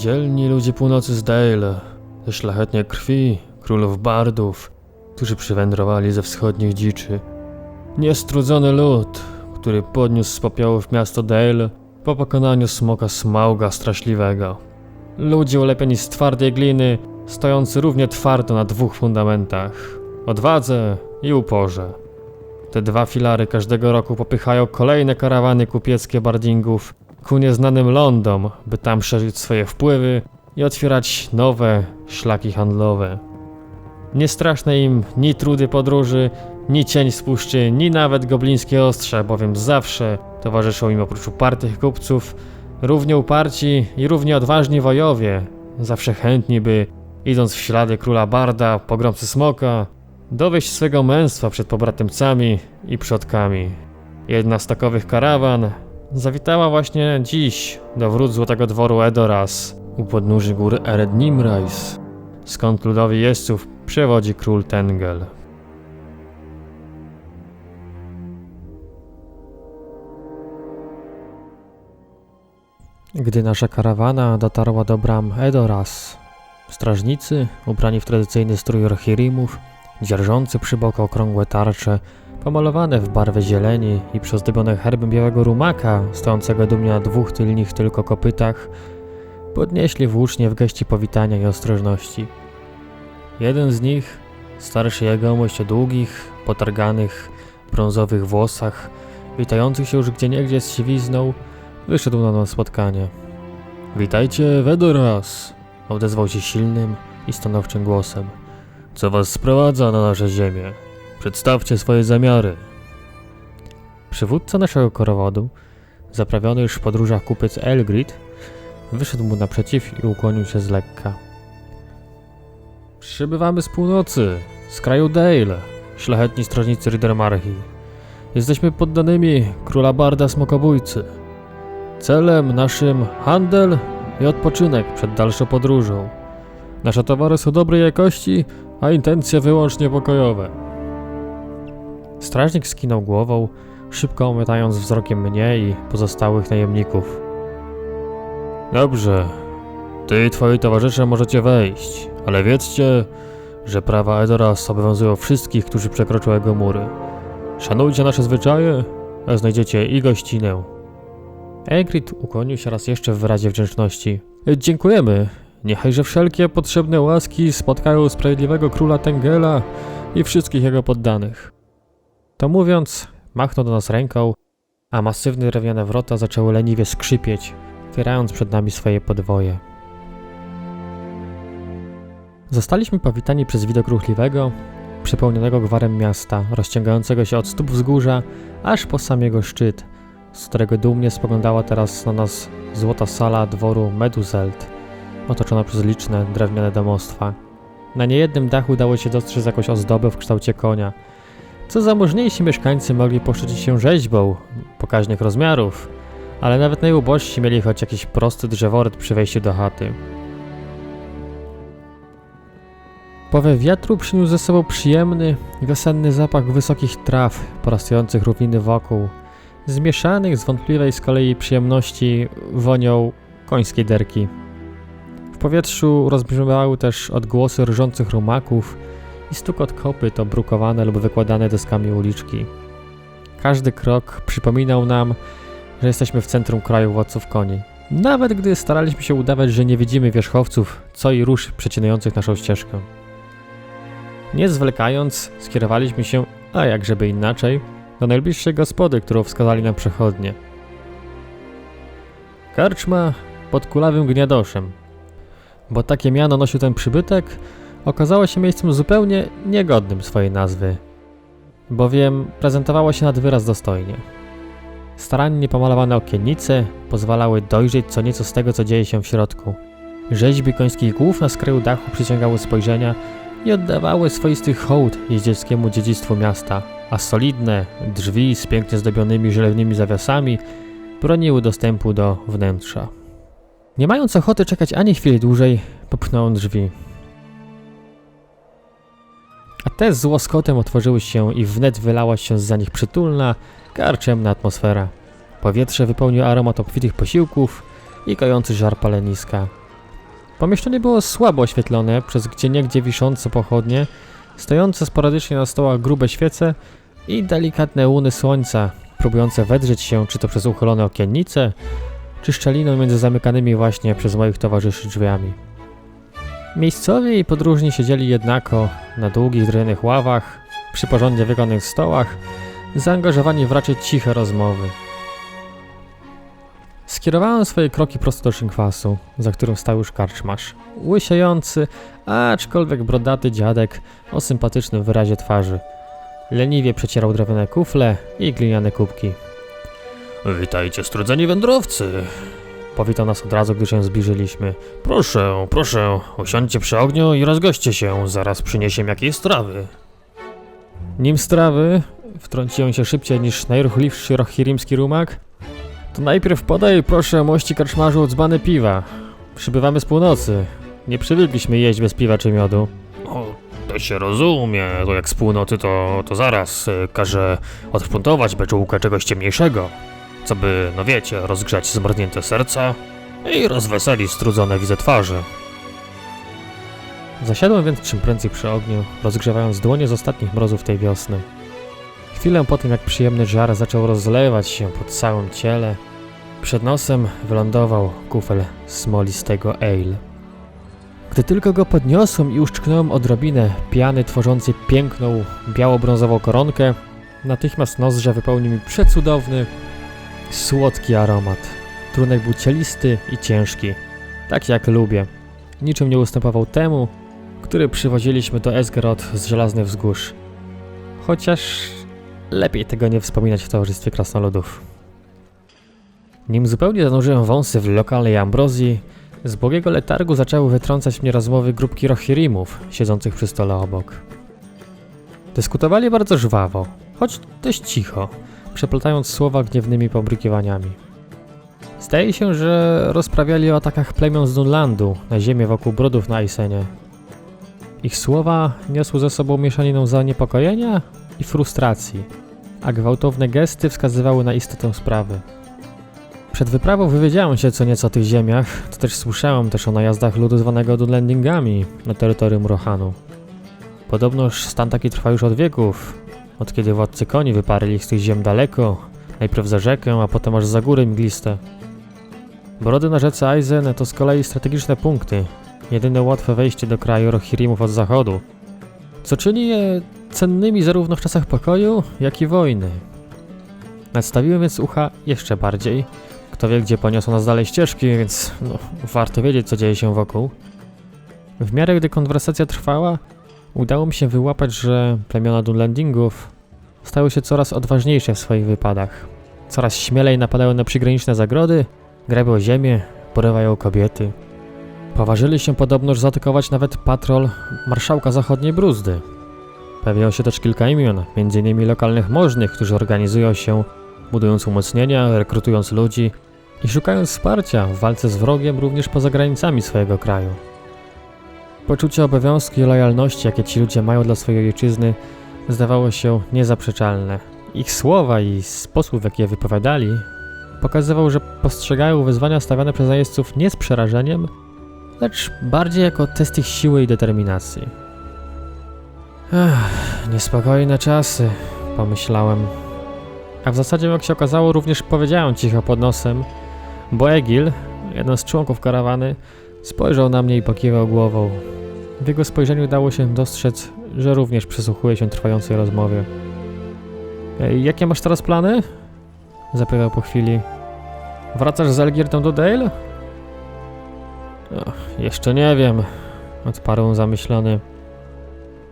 Dzielni ludzie północy z Dale, ze szlachetnej krwi, królów bardów, którzy przywędrowali ze wschodnich dziczy. Niestrudzony lud, który podniósł z popiołów miasto Dale po pokonaniu smoka Smauga Straszliwego. Ludzie ulepieni z twardej gliny, stojący równie twardo na dwóch fundamentach odwadze i uporze. Te dwa filary każdego roku popychają kolejne karawany kupieckie bardingów ku nieznanym lądom, by tam szerzyć swoje wpływy i otwierać nowe szlaki handlowe. Nie straszne im ni trudy podróży, ni cień z puszczy, ni nawet goblińskie ostrze, bowiem zawsze towarzyszą im oprócz upartych kupców równie uparci i równie odważni wojowie, zawsze chętni by, idąc w ślady króla Barda, pogromcy smoka, dowieść swego męstwa przed pobratymcami i przodkami. Jedna z takowych karawan zawitała właśnie dziś do wrót Złotego Dworu Edoras u podnóży gór Ered Nimrais, skąd ludowi jeźdźców przewodzi król Tengel. Gdy nasza karawana dotarła do bram Edoras, strażnicy, ubrani w tradycyjny strój Rohirimów, dzierżący przy boku okrągłe tarcze, pomalowane w barwę zieleni i przyozdobione herbem białego rumaka, stojącego dumnie na dwóch tylnych tylko kopytach, podnieśli włócznie w geście powitania i ostrożności. Jeden z nich, starszy jegomość o długich, potarganych, brązowych włosach, witających się już gdzieniegdzie z siwizną, wyszedł na nowe spotkanie. Witajcie, Wedoras! Odezwał się silnym i stanowczym głosem. Co was sprowadza na nasze ziemię? Przedstawcie swoje zamiary. Przywódca naszego korowodu, zaprawiony już w podróżach kupiec Elgrid, wyszedł mu naprzeciw i ukłonił się z lekka. Przybywamy z północy, z kraju Dale, szlachetni strażnicy Ridermarchi. Jesteśmy poddanymi króla Barda Smokobójcy. Celem naszym handel i odpoczynek przed dalszą podróżą. Nasze towary są dobrej jakości, a intencje wyłącznie pokojowe. Strażnik skinął głową, szybko omytając wzrokiem mnie i pozostałych najemników. Dobrze, ty i twoi towarzysze możecie wejść, ale wiedzcie, że prawa Edoras obowiązują wszystkich, którzy przekroczą jego mury. Szanujcie nasze zwyczaje, a znajdziecie i gościnę. Egrid ukłonił się raz jeszcze w wyrazie wdzięczności. Dziękujemy. Niechajże wszelkie potrzebne łaski spotkają sprawiedliwego króla Tengela i wszystkich jego poddanych. To mówiąc, machnął do nas ręką, a masywne drewniane wrota zaczęły leniwie skrzypieć, otwierając przed nami swoje podwoje. Zostaliśmy powitani przez widok ruchliwego, przepełnionego gwarem miasta, rozciągającego się od stóp wzgórza aż po sam jego szczyt, z którego dumnie spoglądała teraz na nas złota sala dworu Meduzelt, otoczona przez liczne drewniane domostwa. Na niejednym dachu dało się dostrzec jakąś ozdobę w kształcie konia, co zamożniejsi mieszkańcy mogli poszczycić się rzeźbą pokaźnych rozmiarów, ale nawet najubożsi mieli choć jakiś prosty drzeworyt przy wejściu do chaty. Powiew wiatru przyniósł ze sobą przyjemny, wiosenny zapach wysokich traw porastających równiny wokół, zmieszanych z wątpliwej z kolei przyjemności wonią końskiej derki. W powietrzu rozbrzmiewały też odgłosy rżących rumaków i stukot kopyt obrukowane lub wykładane deskami uliczki. Każdy krok przypominał nam, że jesteśmy w centrum kraju władców koni. Nawet gdy staraliśmy się udawać, że nie widzimy wierzchowców, co i róż przecinających naszą ścieżkę. Nie zwlekając, skierowaliśmy się, a jakżeby inaczej, do najbliższej gospody, którą wskazali nam przechodnie. Karczma pod kulawym gniadoszem. Bo takie miano nosił ten przybytek, okazało się miejscem zupełnie niegodnym swojej nazwy, bowiem prezentowało się nad wyraz dostojnie. Starannie pomalowane okiennice pozwalały dojrzeć co nieco z tego, co dzieje się w środku. Rzeźby końskich głów na skraju dachu przyciągały spojrzenia i oddawały swoisty hołd jeździeckiemu dziedzictwu miasta, a solidne drzwi z pięknie zdobionymi żelewnymi zawiasami broniły dostępu do wnętrza. Nie mając ochoty czekać ani chwili dłużej, popchnąłem drzwi. A te z łoskotem otworzyły się i wnet wylała się za nich przytulna, karczemna atmosfera. Powietrze wypełnił aromat obfitych posiłków i kojący żar paleniska. Pomieszczenie było słabo oświetlone przez gdzieniegdzie wiszące pochodnie, stojące sporadycznie na stołach grube świece i delikatne łuny słońca, próbujące wedrzeć się czy to przez uchylone okiennice, czy szczeliną między zamykanymi właśnie przez moich towarzyszy drzwiami. Miejscowi i podróżni siedzieli jednako na długich drewnianych ławach, przy porządnie wygodnych stołach, zaangażowani w raczej ciche rozmowy. Skierowałem swoje kroki prosto do szynkwasu, za którym stał już karczmarz. Łysiejący, aczkolwiek brodaty dziadek o sympatycznym wyrazie twarzy. Leniwie przecierał drewniane kufle i gliniane kubki. Witajcie, strudzeni wędrowcy! Powitał nas od razu, gdy się zbliżyliśmy. Proszę, proszę, usiądźcie przy ogniu i rozgoście się, zaraz przyniesiem jakieś strawy. Nim strawy, wtrąciłem się szybciej niż najruchliwszy rochirimski rumak, to najpierw podaj, proszę, mości karczmarzu, dzbany piwa. Przybywamy z północy. Nie przywykliśmy jeść bez piwa czy miodu. O, to się rozumie. To jak z północy, to, to zaraz y, każę odpuntować beczułkę czegoś ciemniejszego. Co by, no wiecie, rozgrzać zmordnięte serca i rozweselić strudzone widzę twarze. Zasiadłem więc czym prędzej przy ogniu, rozgrzewając dłonie z ostatnich mrozów tej wiosny. Chwilę po tym, jak przyjemny żar zaczął rozlewać się po całym ciele, przed nosem wylądował kufel smolistego ale. Gdy tylko go podniosłem i uszczknąłem odrobinę piany tworzącej piękną, biało-brązową koronkę, natychmiast nozdrza wypełnił mi przecudowny, słodki aromat. Trunek był cielisty i ciężki, tak jak lubię. Niczym nie ustępował temu, który przywoziliśmy do Esgerod z żelaznych wzgórz. Chociaż lepiej tego nie wspominać w towarzystwie krasnoludów. Nim zupełnie zanurzyłem wąsy w lokalnej ambrozji, z błogiego letargu zaczęły wytrącać mnie rozmowy grupki rochirimów siedzących przy stole obok. Dyskutowali bardzo żwawo, choć dość cicho, przeplatając słowa gniewnymi pobrykiwaniami. Zdaje się, że rozprawiali o atakach plemion z Dunlandu na ziemię wokół brodów na Aisenie. Ich słowa niosły ze sobą mieszaninę zaniepokojenia i frustracji, a gwałtowne gesty wskazywały na istotę sprawy. Przed wyprawą wywiedziałem się co nieco o tych ziemiach, to też słyszałem też o najazdach ludu zwanego Dunlendingami na terytorium Rohanu. Podobnoż stan taki trwa już od wieków, od kiedy władcy koni wyparli ich z tych ziem daleko, najpierw za rzekę, a potem aż za góry mgliste. Brody na rzece Aizen to z kolei strategiczne punkty, jedyne łatwe wejście do kraju Rohirimów od zachodu, co czyni je cennymi zarówno w czasach pokoju, jak i wojny. Nadstawiłem więc ucha jeszcze bardziej. Kto wie, gdzie poniosą nas dalej ścieżki, więc no, warto wiedzieć, co dzieje się wokół. W miarę gdy konwersacja trwała, udało mi się wyłapać, że plemiona Dunlandingów stały się coraz odważniejsze w swoich wypadach. Coraz śmielej napadały na przygraniczne zagrody, grabią ziemię, porywają kobiety. Poważyli się podobnoż zaatakować nawet patrol marszałka zachodniej Bruzdy. Pojawiło się też kilka imion, m.in. lokalnych możnych, którzy organizują się, budując umocnienia, rekrutując ludzi i szukając wsparcia w walce z wrogiem również poza granicami swojego kraju. Poczucie obowiązku i lojalności, jakie ci ludzie mają dla swojej ojczyzny, zdawało się niezaprzeczalne. Ich słowa i sposób, w jaki je wypowiadali, pokazywał, że postrzegają wyzwania stawiane przez najeźdźców nie z przerażeniem, lecz bardziej jako test ich siły i determinacji. Ech, niespokojne czasy, pomyślałem. A w zasadzie, jak się okazało, również powiedziałem cicho pod nosem, bo Egil, jeden z członków karawany, spojrzał na mnie i pokiwał głową. W jego spojrzeniu dało się dostrzec, że również przysłuchuje się trwającej rozmowie. Jakie masz teraz plany? Zapytał po chwili. Wracasz z Elgirdą do Dale? O, jeszcze nie wiem, odparł zamyślony.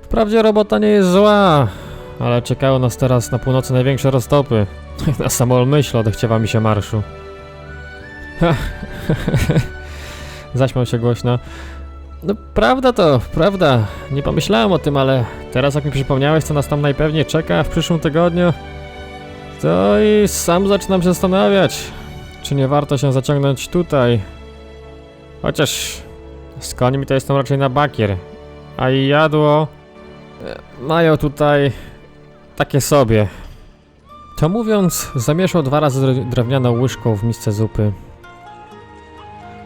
Wprawdzie robota nie jest zła, ale czekają nas teraz na północy największe roztopy. Na samą myśl odechciewa mi się marszu. Zaśmiał się głośno. No prawda to, prawda. Nie pomyślałem o tym, ale teraz jak mi przypomniałeś, co nas tam najpewniej czeka w przyszłym tygodniu, to i sam zaczynam się zastanawiać, czy nie warto się zaciągnąć tutaj. Chociaż z końmi to jestem raczej na bakier, a i jadło e, mają tutaj takie sobie. To mówiąc, zamieszał dwa razy dre- drewnianą łyżką w misce zupy.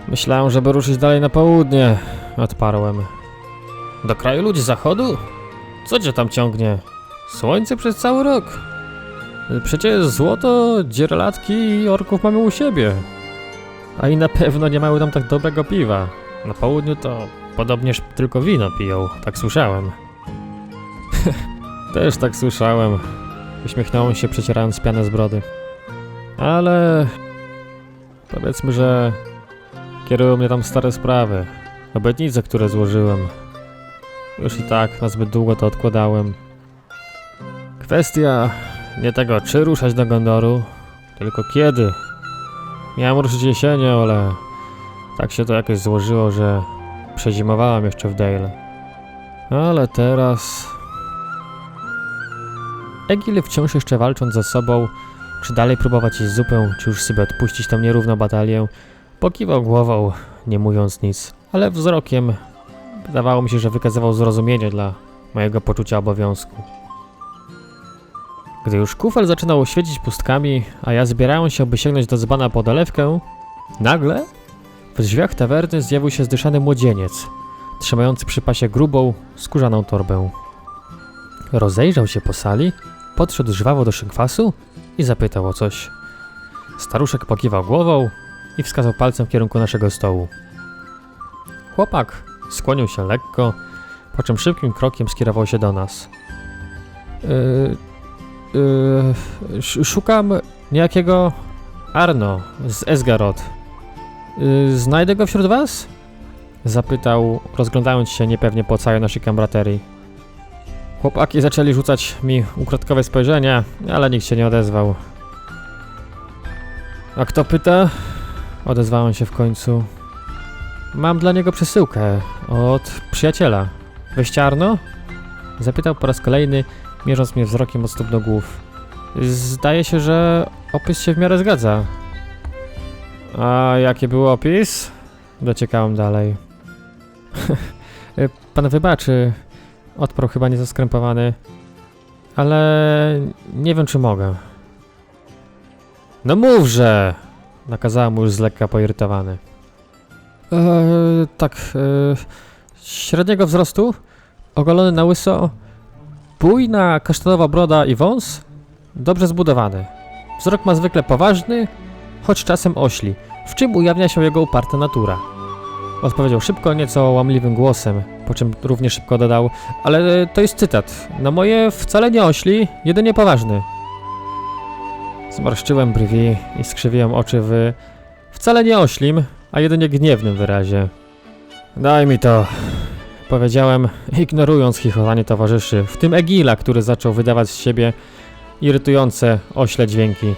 Myślałem, żeby ruszyć dalej na południe, odparłem. Do kraju ludzi zachodu? Co cię tam ciągnie? Słońce przez cały rok. Przecież złoto, dzierlatki i orków mamy u siebie. A i na pewno nie mają tam tak dobrego piwa. Na południu to podobnież tylko wino piją, tak słyszałem. Też tak słyszałem. Uśmiechnąłem się, przecierając pianę z brody. Ale... Powiedzmy, że... Kierują mnie tam stare sprawy. Obietnice, które złożyłem. Już i tak na zbyt długo to odkładałem. Kwestia nie tego, czy ruszać do Gondoru, tylko kiedy. Miałem ruszyć jesienią, ale tak się to jakoś złożyło, że przezimowałem jeszcze w Dale. Ale teraz... Egil wciąż jeszcze walcząc ze sobą, czy dalej próbować jeść zupę, czy już sobie odpuścić tą nierówną batalię, pokiwał głową, nie mówiąc nic, ale wzrokiem wydawało mi się, że wykazywał zrozumienie dla mojego poczucia obowiązku. Gdy już kufel zaczynał świecić pustkami, a ja zbierałem się, by sięgnąć do dzbana po dolewkę, nagle w drzwiach tawerny zjawił się zdyszany młodzieniec, trzymający przy pasie grubą, skórzaną torbę. Rozejrzał się po sali, podszedł żwawo do szynkwasu i zapytał o coś. Staruszek pokiwał głową i wskazał palcem w kierunku naszego stołu. Chłopak skłonił się lekko, po czym szybkim krokiem skierował się do nas. Yy, yy, sz- szukam niejakiego Arno z Esgarot. Yy, znajdę go wśród was? Zapytał, rozglądając się niepewnie po całej naszej kambraterii. Chłopaki zaczęli rzucać mi ukradkowe spojrzenia, ale nikt się nie odezwał. A kto pyta? Odezwałem się w końcu. Mam dla niego przesyłkę od przyjaciela. Weźciarno? Zapytał po raz kolejny, mierząc mnie wzrokiem od stóp do głów. Zdaje się, że opis się w miarę zgadza. A jaki był opis? Dociekałem dalej. Pan wybaczy, odparł chyba niezaskrępowany, ale nie wiem czy mogę. No mówże! Nakazałem mu już z lekka poirytowany. Eee, tak, eee, średniego wzrostu, ogolony na łyso, bujna kasztanowa broda i wąs, dobrze zbudowany. Wzrok ma zwykle poważny, choć czasem ośli, w czym ujawnia się jego uparta natura. Odpowiedział szybko, nieco łamliwym głosem, po czym równie szybko dodał, ale to jest cytat. Na moje wcale nie ośli, jedynie poważny. Zmarszczyłem brwi i skrzywiłem oczy w wcale nie oślim, a jedynie gniewnym wyrazie. Daj mi to, powiedziałem, ignorując chichotanie towarzyszy, w tym Egila, który zaczął wydawać z siebie irytujące, ośle dźwięki.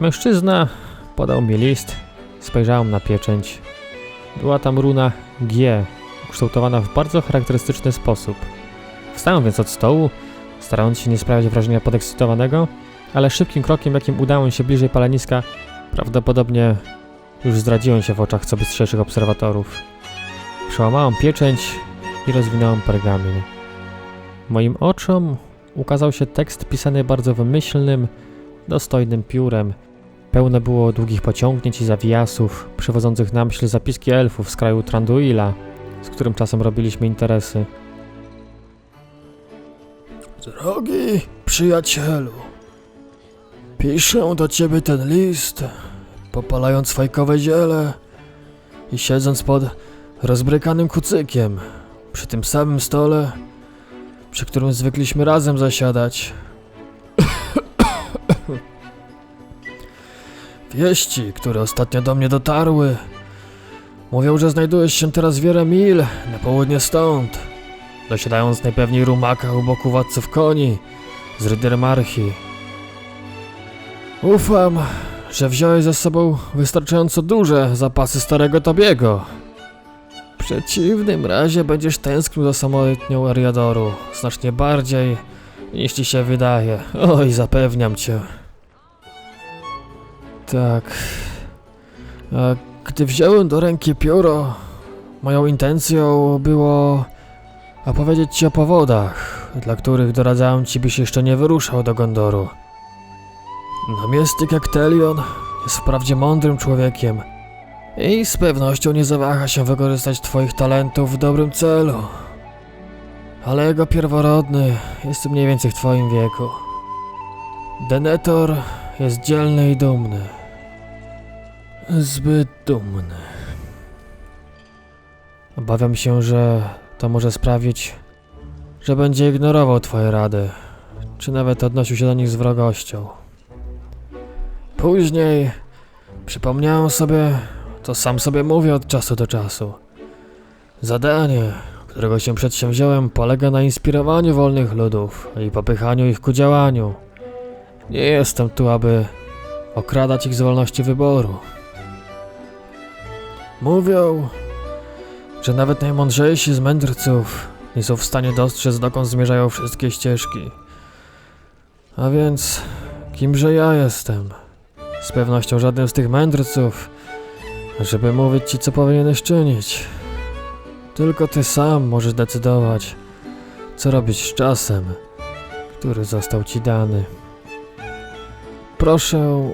Mężczyzna podał mi list, spojrzałem na pieczęć. Była tam runa G, ukształtowana w bardzo charakterystyczny sposób. Wstałem więc od stołu, starając się nie sprawiać wrażenia podekscytowanego, ale szybkim krokiem, jakim udałem się bliżej paleniska, prawdopodobnie już zdradziłem się w oczach co bystrzejszych obserwatorów. Przełamałem pieczęć i rozwinąłem pergamin. Moim oczom ukazał się tekst pisany bardzo wymyślnym, dostojnym piórem. Pełne było długich pociągnięć i zawiasów, przywodzących na myśl zapiski elfów z kraju Tranduila, z którym czasem robiliśmy interesy. Drogi przyjacielu, piszę do ciebie ten list, popalając fajkowe ziele i siedząc pod rozbrykanym kucykiem przy tym samym stole, przy którym zwykliśmy razem zasiadać. Wieści, które ostatnio do mnie dotarły, mówią, że znajdujesz się teraz wiele mil na południe stąd, dosiadając najpewniej rumaka u boku władców koni z Rydermarchi. Ufam, że wziąłeś ze sobą wystarczająco duże zapasy starego Tobiego. W przeciwnym razie będziesz tęsknił za samotnią Eriadoru znacznie bardziej niż ci się wydaje. Oj, zapewniam cię. Tak. A gdy wziąłem do ręki pióro, moją intencją było opowiedzieć ci o powodach, dla których doradzałem ci, byś jeszcze nie wyruszał do Gondoru. Namiestnik jak Telion jest wprawdzie mądrym człowiekiem I z pewnością nie zawaha się wykorzystać twoich talentów w dobrym celu. Ale jego pierworodny jest mniej więcej w twoim wieku. Denetor jest dzielny i dumny. Zbyt dumny. Obawiam się, że to może sprawić, że będzie ignorował twoje rady, czy nawet odnosił się do nich z wrogością. Później przypomniałem sobie, to sam sobie mówię od czasu do czasu. Zadanie, którego się przedsięwziąłem, polega na inspirowaniu wolnych ludów i popychaniu ich ku działaniu. Nie jestem tu, aby okradać ich z wolności wyboru. Mówią, że nawet najmądrzejsi z mędrców nie są w stanie dostrzec, dokąd zmierzają wszystkie ścieżki. A więc, kimże ja jestem? Z pewnością żaden z tych mędrców, żeby mówić ci, co powinieneś czynić. Tylko ty sam możesz decydować, co robić z czasem, który został ci dany. Proszę,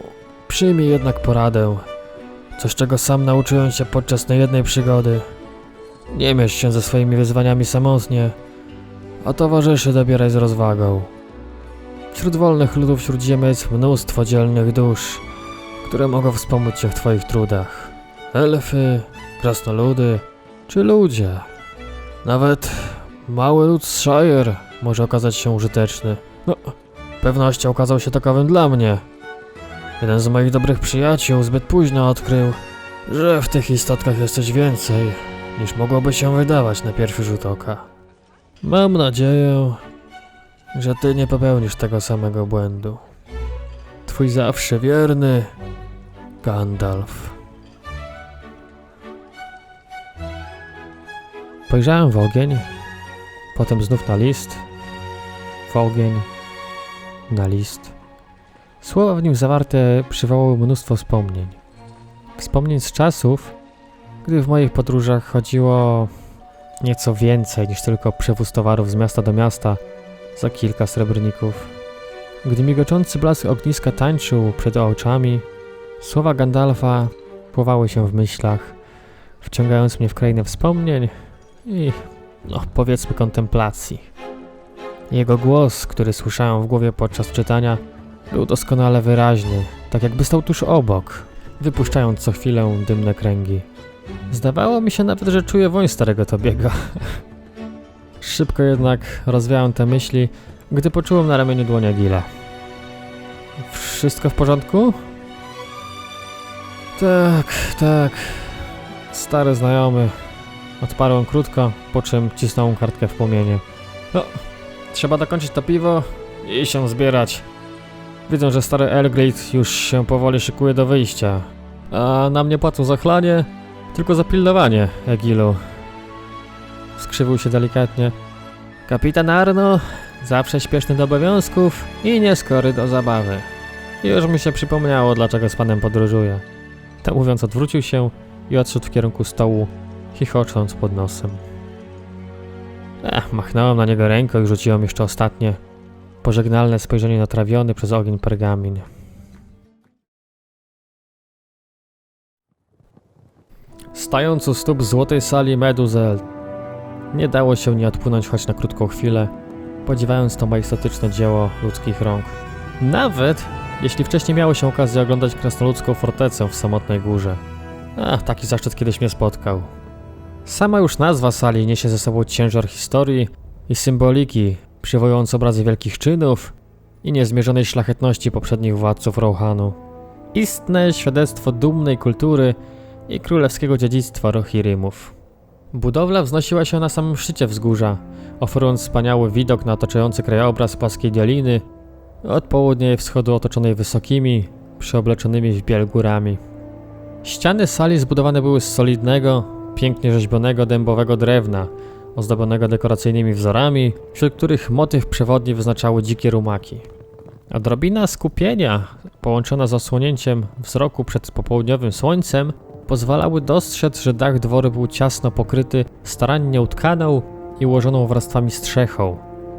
przyjmij jednak poradę, coś czego sam nauczyłem się podczas niejednej przygody. Nie miesz się ze swoimi wyzwaniami samotnie, a towarzyszy dobieraj z rozwagą. Wśród wolnych ludów Śródziemia jest mnóstwo dzielnych dusz, które mogą wspomóc cię w twoich trudach. Elfy, krasnoludy czy ludzie. Nawet mały lud z Shire może okazać się użyteczny. No, pewnością okazał się takowym dla mnie. Jeden z moich dobrych przyjaciół zbyt późno odkrył, że w tych istotkach jest coś więcej, niż mogłoby się wydawać na pierwszy rzut oka. Mam nadzieję, że ty nie popełnisz tego samego błędu. Twój zawsze wierny Gandalf. Spojrzałem w ogień, potem znów na list, w ogień, na list. Słowa w nim zawarte przywołały mnóstwo wspomnień. Wspomnień z czasów, gdy w moich podróżach chodziło nieco więcej niż tylko przewóz towarów z miasta do miasta za kilka srebrników. Gdy migoczący blask ogniska tańczył przed oczami, słowa Gandalfa pływały się w myślach, wciągając mnie w krainę wspomnień i, no, powiedzmy, kontemplacji. Jego głos, który słyszałem w głowie podczas czytania, był doskonale wyraźny, tak jakby stał tuż obok, wypuszczając co chwilę dymne kręgi. Zdawało mi się nawet, że czuję woń starego Tobiego. Szybko jednak rozwiałem te myśli, gdy poczułem na ramieniu dłonia Gila. Wszystko w porządku? Tak, tak. Stary znajomy. Odparłem krótko, po czym cisnąłem kartkę w płomienie. No, trzeba dokończyć to piwo i się zbierać. Widzę, że stary Elgrid już się powoli szykuje do wyjścia. A nam nie płacą za chlanie, tylko za pilnowanie, Egilu. Skrzywił się delikatnie. Kapitan Arno, zawsze śpieszny do obowiązków i nieskory do zabawy. Już mi się przypomniało, dlaczego z panem podróżuje. To mówiąc, odwrócił się i odszedł w kierunku stołu, chichocząc pod nosem. Ech, machnąłem na niego ręką i rzuciłem jeszcze ostatnie, pożegnalne spojrzenie na trawiony przez ogień pergamin. Stając u stóp złotej sali Meduzel, nie dało się nie odpłynąć choć na krótką chwilę, podziwiając to majestatyczne dzieło ludzkich rąk. Nawet jeśli wcześniej miało się okazję oglądać krasnoludzką fortecę w samotnej górze. Ach, taki zaszczyt kiedyś mnie spotkał. Sama już nazwa sali niesie ze sobą ciężar historii i symboliki, przywołując obrazy wielkich czynów i niezmierzonej szlachetności poprzednich władców Rohanu. Istne świadectwo dumnej kultury i królewskiego dziedzictwa Rohirrimów. Budowla wznosiła się na samym szczycie wzgórza, oferując wspaniały widok na otaczający krajobraz płaskiej doliny, od południa i wschodu otoczonej wysokimi, przyobleczonymi w biel górami. Ściany sali zbudowane były z solidnego, pięknie rzeźbionego dębowego drewna, ozdobionego dekoracyjnymi wzorami, wśród których motyw przewodni wyznaczały dzikie rumaki. Odrobina skupienia, połączona z osłonięciem wzroku przed popołudniowym słońcem, pozwalały dostrzec, że dach dworu był ciasno pokryty starannie utkaną i ułożoną warstwami strzechą,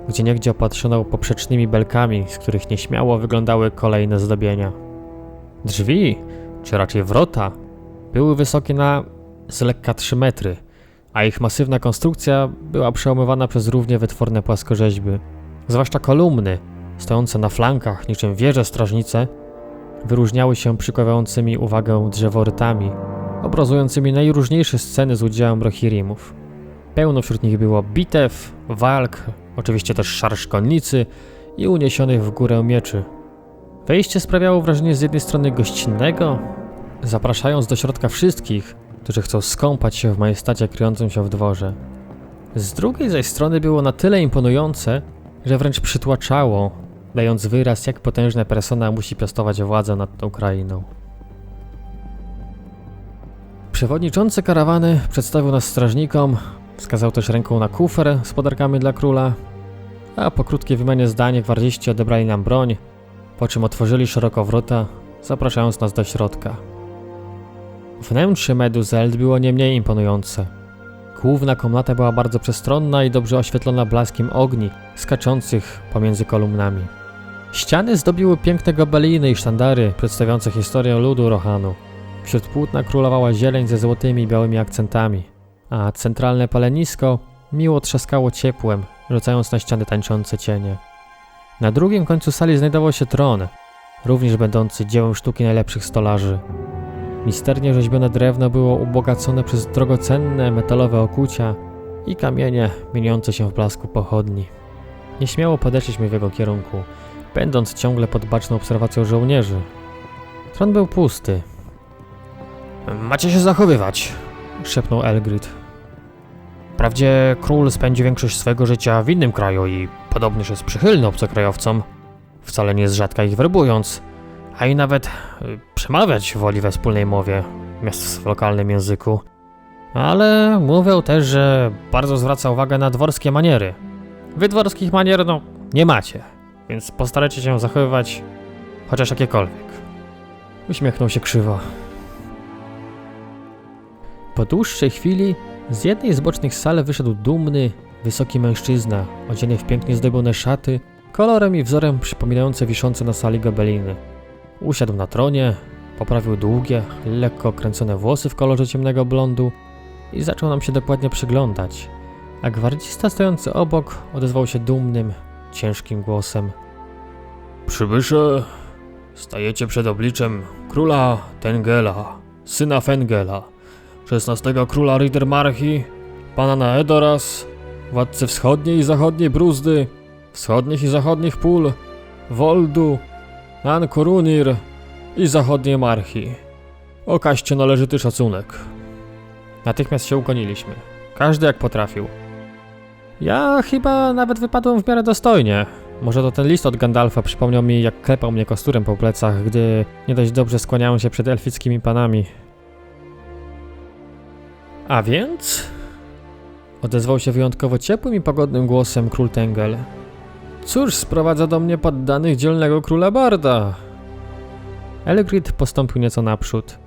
gdzie niegdzie opatrzoną poprzecznymi belkami, z których nieśmiało wyglądały kolejne zdobienia. Drzwi, czy raczej wrota, były wysokie na z lekka 3 metry, a ich masywna konstrukcja była przełamywana przez równie wytworne płaskorzeźby. Zwłaszcza kolumny, stojące na flankach niczym wieże strażnice, wyróżniały się przykuwającymi uwagę drzeworytami, obrazującymi najróżniejsze sceny z udziałem Rohirrimów. Pełno wśród nich było bitew, walk, oczywiście też szarż konnicy i uniesionych w górę mieczy. Wejście sprawiało wrażenie z jednej strony gościnnego, zapraszając do środka wszystkich, którzy chcą skąpać się w majestacie kryjącym się w dworze. Z drugiej zaś strony było na tyle imponujące, że wręcz przytłaczało, dając wyraz, jak potężna persona musi piastować władzę nad tą krainą. Przewodniczący karawany przedstawił nas strażnikom, wskazał też ręką na kufer z podarkami dla króla, a po krótkiej wymianie zdań gwardziści odebrali nam broń, po czym otworzyli szeroko wrota, zapraszając nas do środka. Wnętrze Meduzeld było nie mniej imponujące. Główna komnata była bardzo przestronna i dobrze oświetlona blaskiem ogni skaczących pomiędzy kolumnami. Ściany zdobiły piękne gobeliny i sztandary przedstawiające historię ludu Rohanu. Wśród płótna królowała zieleń ze złotymi i białymi akcentami, a centralne palenisko miło trzaskało ciepłem, rzucając na ściany tańczące cienie. Na drugim końcu sali znajdował się tron, również będący dziełem sztuki najlepszych stolarzy. Misternie rzeźbione drewno było ubogacone przez drogocenne metalowe okucia i kamienie mieniące się w blasku pochodni. Nieśmiało podeszliśmy w jego kierunku, będąc ciągle pod baczną obserwacją żołnierzy. Tron był pusty. Macie się zachowywać, szepnął Elgrid. Wprawdzie król spędzi większość swojego życia w innym kraju i podobnież jest przychylny obcokrajowcom, wcale nie z rzadka ich werbując, a i nawet y, przemawiać woli we wspólnej mowie, miast w lokalnym języku. Ale mówią też, że bardzo zwraca uwagę na dworskie maniery. Wy dworskich manier, no, nie macie, więc postarajcie się zachowywać chociaż jakiekolwiek. Uśmiechnął się krzywo. Po dłuższej chwili z jednej z bocznych sal wyszedł dumny, wysoki mężczyzna, odziany w pięknie zdobione szaty, kolorem i wzorem przypominające wiszące na sali gobeliny. Usiadł na tronie, poprawił długie, lekko kręcone włosy w kolorze ciemnego blondu i zaczął nam się dokładnie przyglądać, a gwardzista stojący obok odezwał się dumnym, ciężkim głosem. Przybysze, stajecie przed obliczem króla Tengela, syna Fengela, szesnastego króla Ridermarchi, pana Naedoras, władcy wschodniej i zachodniej Bruzdy, wschodnich i zachodnich pól, Woldu, Ankorunir i zachodniej Marchi. Okaźcie należyty szacunek. Natychmiast się ukoniliśmy. Każdy jak potrafił. Ja chyba nawet wypadłem w miarę dostojnie. Może to ten list od Gandalfa przypomniał mi, jak klepał mnie kosturem po plecach, gdy nie dość dobrze skłaniałem się przed elfickimi panami. A więc? Odezwał się wyjątkowo ciepłym i pogodnym głosem król Tengel. Cóż sprowadza do mnie poddanych dzielnego króla Barda? Elegrid postąpił nieco naprzód.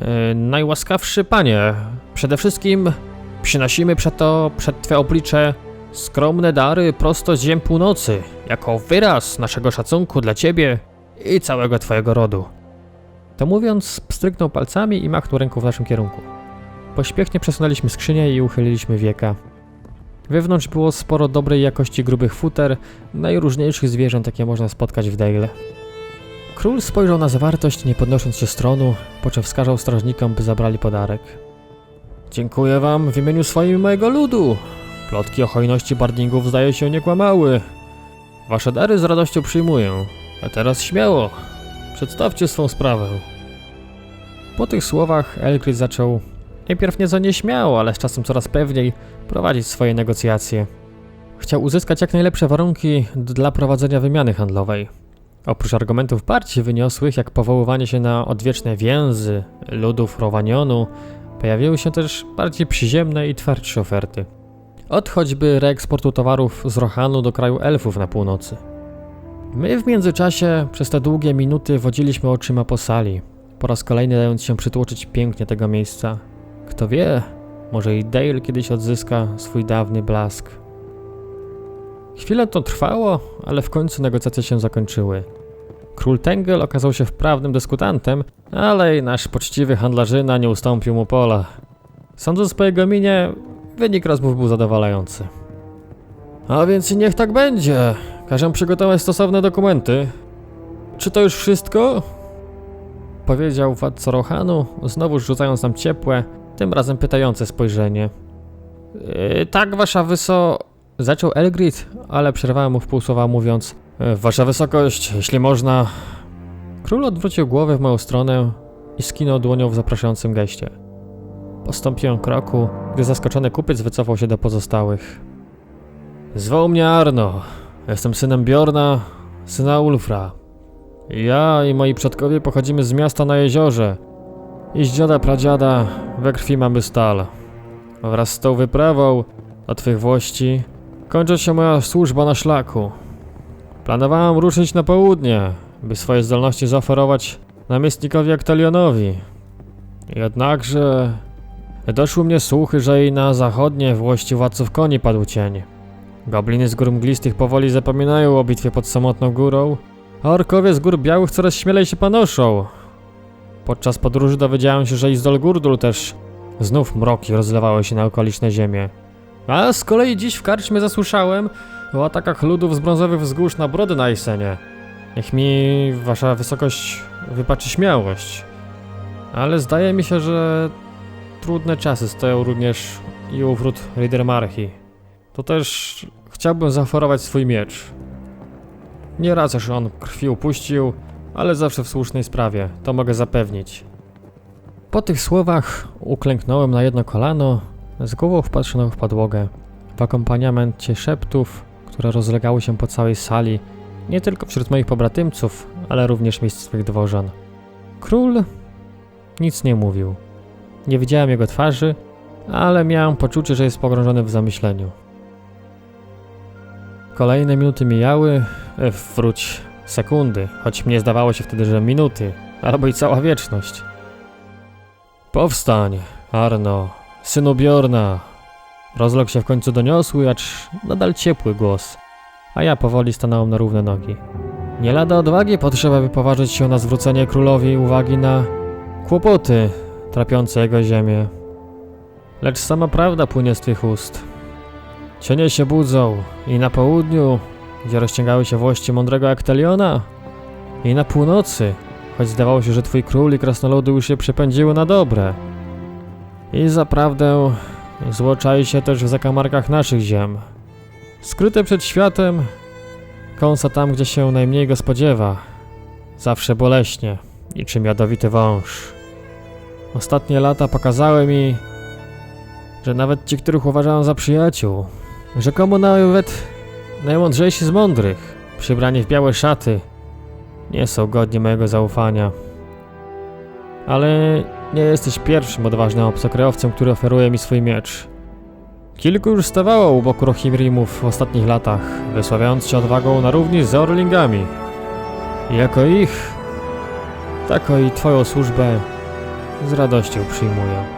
Yy, najłaskawszy panie, przede wszystkim przynosimy przeto przed twe oblicze skromne dary prosto z ziem północy, jako wyraz naszego szacunku dla ciebie i całego twojego rodu. To mówiąc, pstryknął palcami i machnął ręką w naszym kierunku. Pośpiechnie przesunęliśmy skrzynię i uchyliliśmy wieka. Wewnątrz było sporo dobrej jakości grubych futer, najróżniejszych zwierząt, jakie można spotkać w Dale. Król spojrzał na zawartość, nie podnosząc się z tronu, po czym wskazał strażnikom, by zabrali podarek. Dziękuję wam w imieniu swoim mojego ludu. Plotki o hojności bardingów zdaje się nie kłamały. Wasze dary z radością przyjmuję. A teraz śmiało, przedstawcie swą sprawę. Po tych słowach Elgrid zaczął, najpierw nieco nieśmiało, ale z czasem coraz pewniej, prowadzić swoje negocjacje. Chciał uzyskać jak najlepsze warunki dla prowadzenia wymiany handlowej. Oprócz argumentów bardziej wyniosłych, jak powoływanie się na odwieczne więzy ludów Rowanionu, pojawiły się też bardziej przyziemne i twardsze oferty. Od choćby reeksportu towarów z Rohanu do kraju elfów na północy. My w międzyczasie przez te długie minuty wodziliśmy oczyma po sali, po raz kolejny dając się przytłoczyć pięknie tego miejsca. Kto wie, może i Dale kiedyś odzyska swój dawny blask. Chwilę to trwało, ale w końcu negocjacje się zakończyły. Król Tengel okazał się wprawnym dyskutantem, ale i nasz poczciwy handlarzyna nie ustąpił mu pola. Sądząc po jego minie, wynik rozmów był zadowalający. A więc niech tak będzie. Każę przygotować stosowne dokumenty. Czy to już wszystko? Powiedział władca Rohanu, znowu rzucając nam ciepłe, tym razem pytające spojrzenie. Yy, tak, wasza wyso... Zaczął Elgrid, ale przerwałem mu w pół słowa mówiąc "E, Wasza wysokość, jeśli można... Król odwrócił głowę w moją stronę i skinął dłonią w zapraszającym geście. Postąpiłem kroku, gdy zaskoczony kupiec wycofał się do pozostałych. Zwał mnie Arno. Jestem synem Bjorna, syna Ulfra. Ja i moi przodkowie pochodzimy z miasta na jeziorze. I z dziada pradziada we krwi mamy stal. Wraz z tą wyprawą do twych włości kończy się moja służba na szlaku. Planowałem ruszyć na południe, by swoje zdolności zaoferować namiestnikowi Aktalionowi. Jednakże doszły mnie słuchy, że i na zachodnie włości władców koni padł cień. Gobliny z gór mglistych powoli zapominają o bitwie pod samotną górą, a orkowie z gór białych coraz śmielej się panoszą. Podczas podróży dowiedziałem się, że i z Dolgurdul też znów mroki rozlewały się na okoliczne ziemie. A z kolei dziś w karczmie zasłyszałem o atakach ludów z brązowych wzgórz na brody na Isenie. Niech mi wasza wysokość wybaczy śmiałość. Ale zdaje mi się, że trudne czasy stoją również i u wrót Ridermarchi. To też chciałbym zaoferować swój miecz. Nie raz już on krwi upuścił, ale zawsze w słusznej sprawie, to mogę zapewnić. Po tych słowach uklęknąłem na jedno kolano, z głową wpatrzoną w podłogę, w akompaniamencie szeptów, które rozlegały się po całej sali, nie tylko wśród moich pobratymców, ale również miejscowych dworzan. Król nic nie mówił. Nie widziałem jego twarzy, ale miałem poczucie, że jest pogrążony w zamyśleniu. Kolejne minuty mijały, e, wróć sekundy, choć mnie zdawało się wtedy, że minuty, albo i cała wieczność. Powstań, Arno, synu Bjorna. Rozległ się w końcu doniosły, acz nadal ciepły głos, a ja powoli stanąłem na równe nogi. Nie lada odwagi potrzeba, by poważyć się na zwrócenie królowi uwagi na kłopoty trapiące jego ziemię. Lecz sama prawda płynie z twych ust. Cienie się budzą i na południu, gdzie rozciągały się włości mądrego Akteliona, i na północy, choć zdawało się, że twój król i krasnoludy już się przepędziły na dobre. I zaprawdę zło się też w zakamarkach naszych ziem. Skryte przed światem, kąsa tam, gdzie się najmniej go spodziewa. Zawsze boleśnie, niczym jadowity wąż. Ostatnie lata pokazały mi, że nawet ci, których uważałem za przyjaciół, rzekomo nawet najmądrzejsi z mądrych, przybrani w białe szaty, nie są godni mojego zaufania. Ale nie jesteś pierwszym odważnym obcokrajowcem, który oferuje mi swój miecz. Kilku już stawało u boku Rohirrimów w ostatnich latach, wysławiając się odwagą na równi z Orlingami. I jako ich, tako i twoją służbę z radością przyjmuję.